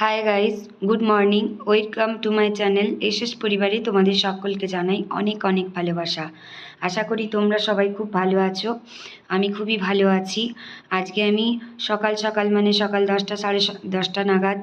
Hi guys good morning welcome to my channel SS পরিবারে তোমাদের সকলকে জানাই অনেক অনেক ভালোবাসা। আশা করি তোমরা সবাই খুব ভালো আছো, আমি খুবই ভালো আছি। আজকে আমি সকাল সকাল মানে সকাল দশটা, সাড়ে দশটা নাগাদ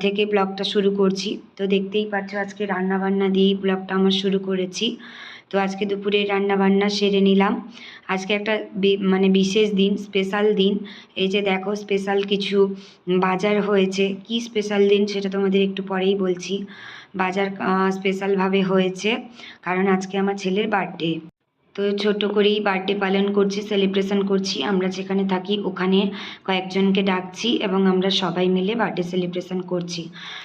থেকে ব্লগটা শুরু করছি। তো দেখতেই পাচ্ছ আজকে রান্না বান্না দিয়েই ব্লগটা আমার শুরু করেছি। তো আজকে দুপুরে রান্না বান্না সেরে নিলাম। আজকে একটা মানে বিশেষ দিন স্পেশাল দিন। এই যে দেখো স্পেশাল কিছু বাজার হয়েছে। কি স্পেশাল দিন সেটা তোমাদের একটু পরেই বলছি। বাজার স্পেশালভাবে হয়েছে। কারণ আজকে আমার ছেলের বার্থডে তো ছোট করেই বার্থডে পালন করছি সেলিব্রেশন করছি। আমরা যেখানে থাকি ওখানে কয়েকজনকে ডাকছি এবং আমরা সবাই মিলে বার্থডে সেলিব্রেশন করছি।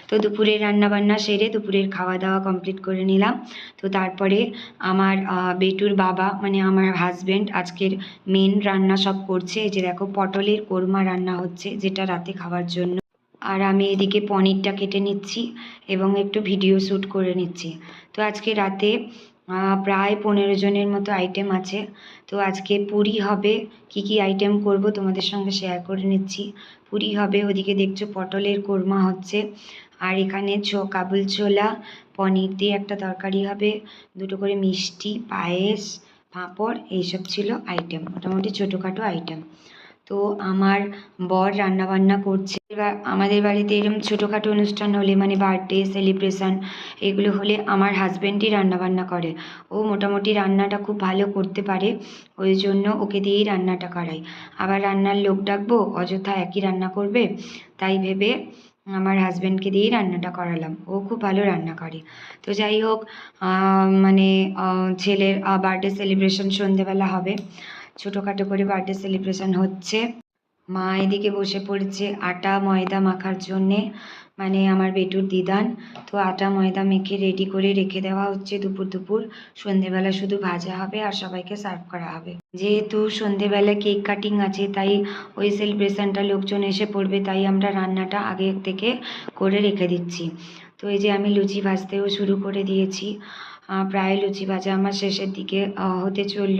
তো দুপুরের রান্নাবান্না সেরে দুপুরের খাওয়া দাওয়া কমপ্লিট করে নিলাম। তো তারপরে আমার বেটুর বাবা মানে আমার হাজব্যান্ড আজকের মেন রান্না সব করছে। যে দেখো, পটলের কোরমা রান্না হচ্ছে, যেটা রাতে খাওয়ার জন্য। আর আমি এদিকে পনিরটা কেটে নিচ্ছি এবং একটু ভিডিও শ্যুট করে নিচ্ছি। তো আজকে রাতে প্রায় পনেরো জনের মতো আইটেম আছে। তো আজকে পুরি হবে। কি কি আইটেম করব তোমাদের সঙ্গে শেয়ার করে নিচ্ছি। পুরি হবে, ওদিকে দেখছ পটলের কোরমা হচ্ছে। আর এখানে ছো, কাবুল ছোলা, পনির দিয়ে একটা তরকারি হবে। দুটো করে মিষ্টি, পায়েস, পাঁপড়, এইসব ছিল আইটেম মোটামুটি ছোটোখাটো আইটেম তো আমার বর রান্নাবান্না করছে। এবার আমাদের বাড়িতে এরকম ছোটোখাটো অনুষ্ঠান হলে মানে বার্থডে সেলিব্রেশন এগুলো হলে আমার হাজব্যান্ডই রান্নাবান্না করে। ও মোটামুটি রান্নাটা খুব ভালো করতে পারে, ওই জন্য ওকে দিয়েই রান্নাটা করাই। আবার রান্নার লোক ডাকবো, অযথা একই রান্না করবে। তাই ভেবে আমার হাজব্যান্ডকে দিয়েই রান্নাটা করালাম। ও খুব ভালো রান্না করে। তো যাই হোক মানে ছেলের বার্থডে সেলিব্রেশন সন্ধেবেলা হবে। ছোটোখাটো করে বার্থডে সেলিব্রেশন হচ্ছে। মা এদিকে বসে পড়েছে আটা, ময়দা মাখার জন্যে। মানে আমার বেটুর দিদান। তো আটা, ময়দা মেখে রেডি করে রেখে দেওয়া হচ্ছে দুপুর দুপুর। সন্ধেবেলা শুধু ভাজা হবে আর সবাইকে সার্ভ করা হবে। যেহেতু সন্ধেবেলা কেক কাটিং আছে, তাই ওই সেলিব্রেশনটা লোকজন এসে পড়বে, তাই আমরা রান্নাটা আগে থেকে করে রেখে দিচ্ছি। তো এই যে আমি লুচি ভাজতেও শুরু করে দিয়েছি। প্রায় লুচি ভাজা আমার শেষের দিকে হতে চলল।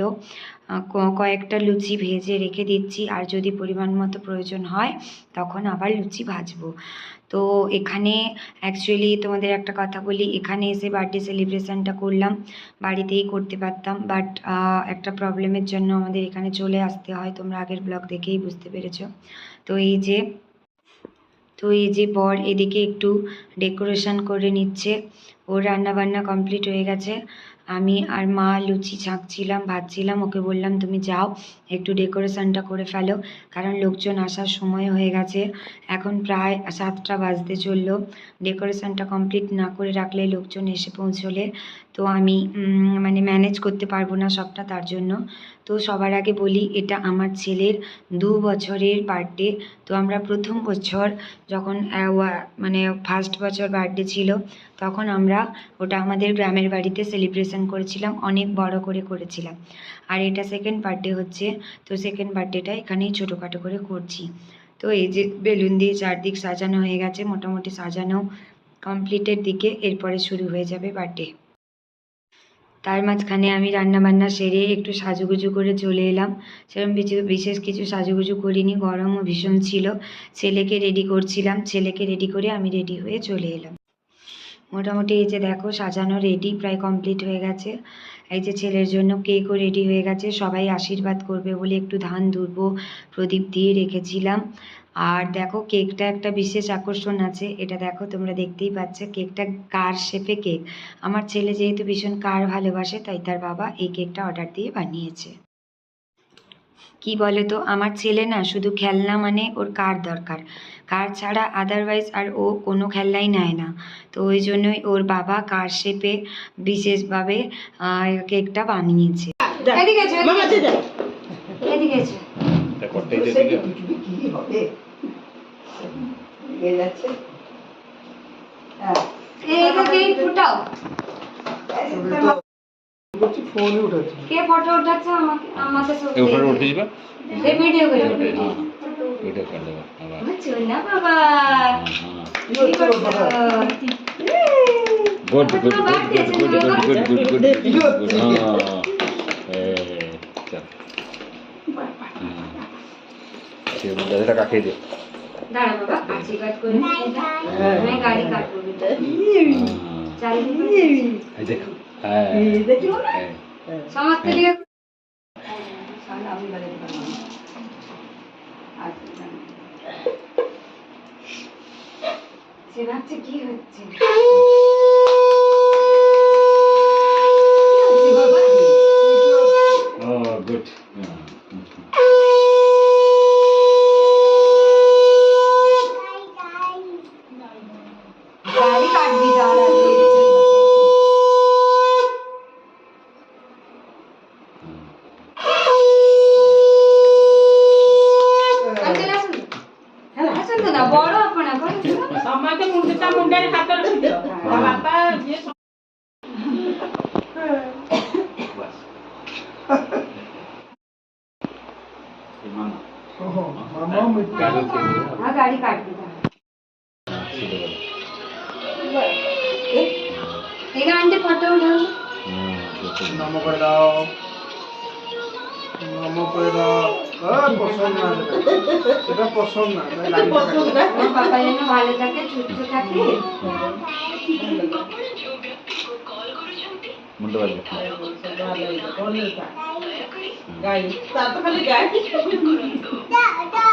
কয়েকটা লুচি ভেজে রেখে দিচ্ছি আর যদি পরিমাণ মতো প্রয়োজন হয়, তখন আবার লুচি ভাজবো। তো এখানে অ্যাকচুয়ালি তোমাদের একটা কথা বলি, এখানে এসে বার্থডে সেলিব্রেশনটা করলাম, বাড়িতেই করতে পারতাম। বাট একটা প্রবলেমের জন্য আমাদের এখানে চলে আসতে হয়, তোমরা আগের ব্লগ দেখেই বুঝতে পেরেছ। তো এই যে তো এই যে বর এদিকে একটু ডেকোরেশন করে নিচ্ছে। ওর রান্না বান্না কমপ্লিট হয়ে গেছে। আমি আর মা লুচি ছাঁকছিলাম, ভাজছিলাম, ওকে বললাম, তুমি যাও, একটু ডেকোরেশনটা করে ফেলো। কারণ লোকজন আসার সময় হয়ে গেছে। এখন প্রায় সাতটা বাজতে চলল। ডেকোরেশনটা কমপ্লিট না করে রাখলে লোকজন এসে পৌঁছলে। তো আমি মানে ম্যানেজ করতে পারব না সবটা তার জন্য। তো সবার আগে বলি, এটা আমার ছেলের দু বছরের বার্থডে তো আমরা প্রথম বছর যখন মানে ফার্স্ট বছর বার্থডে ছিল, তখন আমরা ওটা আমাদের গ্রামের বাড়িতে সেলিব্রেশন করেছিলাম, অনেক বড় করে করেছিলাম। আর এটা সেকেন্ড বার্থডে হচ্ছে, তো সেকেন্ড বার্থডেটা এখানেই ছোটোখাটো করে করছি। তো এই যে বেলুন দিয়ে চারদিক সাজানো হয়ে গেছে, মোটামুটি সাজানো কমপ্লিটের দিকে, এরপরে শুরু হয়ে যাবে বার্থডে তার মাঝখানে আমি রান্না বান্না সেরে একটু সাজুগুজু করে চলে এলাম। সেরকম কিছু বিশেষ কিছু সাজুগুজু করিনি গরমও ভীষণ ছিল। ছেলেকে রেডি করছিলাম। ছেলেকে রেডি করে আমি রেডি হয়ে চলে এলাম। মোটামুটি এই যে দেখো, সাজানো রেডি প্রায় কমপ্লিট হয়ে গেছে। এই যে ছেলের জন্য কেকও রেডি হয়ে গেছে, সবাই আশীর্বাদ করবে বলে একটু ধান দুর্ব প্রদীপ দিয়ে রেখেছিলাম। আর দেখো কেকটা একটা বিশেষ আকর্ষণ আছে, এটা দেখো তোমরা দেখতেই পাচ্ছ কেকটা কার শেপে কেক। আমার ছেলে যেহেতু ভীষণ কার ভালোবাসে, তাই তার বাবা এই কেকটা অর্ডার দিয়ে বানিয়েছে। কি বলে তো? আমার ছেলে না শুধু খেলনা মানে ওর কার দরকার? কার ছাড়া আদারওয়াইজ আর ও কোনো খেলনাই নেয় না। তো ওই জন্যই ওর বাবা কার শেপে বিশেষভাবে কেকটা বানিয়েছে। এদিকে কেক ফুটাও। কে ফটো উঠাচ্ছে? আমাকে আমাকে সব কাকে দে। দাঁড়া বাবা কাটি কাট করে গাড়ি কাটবো চাল হ্যাঁ হ্যাঁ। চেনাচ্ছে কি হচ্ছে? गाडी काढते हे गाणं पाठवलं नमो না এটা পছন্দ যেন ভালো থাকে সুস্থ থাকে? তার তো খালি গাই।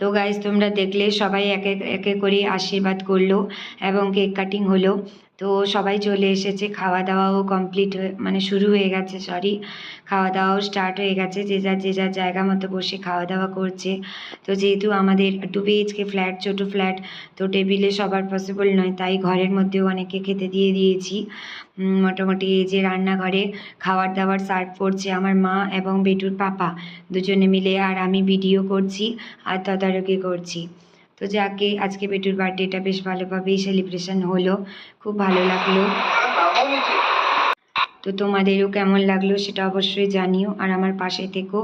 তো গাইজ তোমরা দেখলে সবাই একে এক করে আশীর্বাদ করল এবং কেক কাটিং হলো। তো সবাই চলে এসেছে খাওয়া দাওয়াও কমপ্লিট হয়ে মানে শুরু হয়ে গেছে সরি খাওয়া দাওয়াও স্টার্ট হয়ে গেছে, যে যার যে যার জায়গা মতো বসে খাওয়া দাওয়া করছে। তো যেহেতু আমাদের টু বিএইচকে ফ্ল্যাট ছোটো ফ্ল্যাট তো টেবিলে সবার পসিবল নয়, তাই ঘরের মধ্যেও অনেকে খেতে দিয়ে দিয়েছি। মোটামুটি এই যে রান্নাঘরে খাবার দাবার সার্ভ করছে আমার মা এবং বেটুর পাপা। দুজনে মিলে আর আমি ভিডিও করছি আর তদারকি করছি। তো যাকে আজকে বেটুর বার্থডেটা বেশ ভালোভাবেই সেলিব্রেশন হলো, খুব ভালো লাগল। তো তোমাদেরও কেমন লাগল সেটা অবশ্যই জানিও আর আমার পাশে থেকো।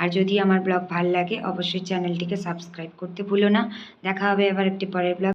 আর যদি আমার ব্লগ ভালো লাগে, অবশ্যই চ্যানেলটিকে সাবস্ক্রাইব করতে ভুলো না। দেখা হবে আবার একটি পরের ব্লগ